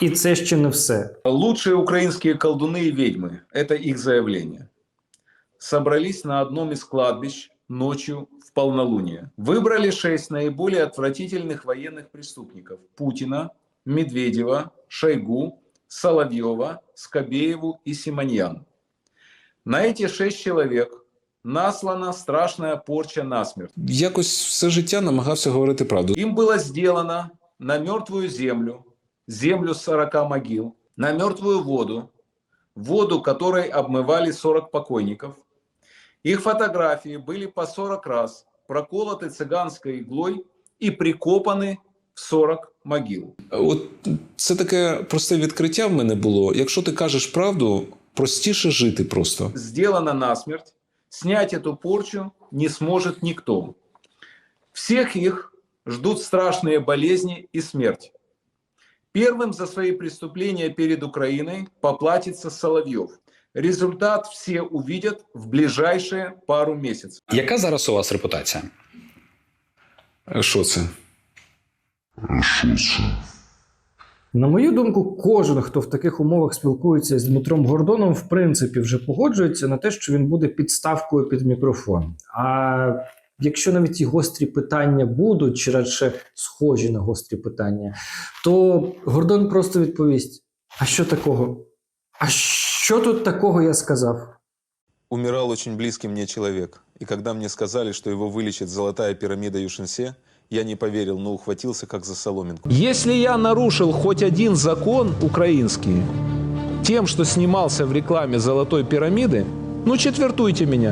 І це ще не все. Лучшие украинские колдуны и ведьмы – это их заявление. Собрались на одном из кладбищ ночью в полнолуние. Выбрали шесть наиболее отвратительных военных преступников – Путина, Медведева, Шойгу, Соловьева, Скобееву и Симоньян. На эти шесть человек наслана страшная порча насмерть. Якось все життя намагався говорити правду. Им было сделано на мертвую землю, землю 40 могил, на мертвую воду, воду, которой обмывали 40 покойников. Их фотографии были по 40 раз проколоты цыганской иглой и прикопаны в 40 могил. От це таке просте відкриття в мене було. Якщо ти кажеш правду, простіше жити просто. Сделано насмерть, снять эту порчу не сможет никто. Всех их ждут страшные болезни и смерть. Первым за свои преступления перед Украиной поплатится Соловьев. Результат все увидят в ближайшие пару месяцев. Яка зараз у вас репутація? Е, Що це? На мою думку, кожен, хто в таких умовах спілкується з Дмитром Гордоном, в принципі, вже погоджується на те, що він буде підставкою під мікрофон. А якщо навіть і гострі питання будуть, чи радше схожі на гострі питання, то Гордон просто відповість: А що такого? А що тут такого я сказав? Умирал очень близкий мне человек. И когда мне сказали, что его вылечит золотая пирамида Юшинсе, я не поверил, но ухватился как за соломинку. Если я нарушил хоть один закон украинский тем, что снимался в рекламе «Золотой пирамиды», ну четвертуйте меня.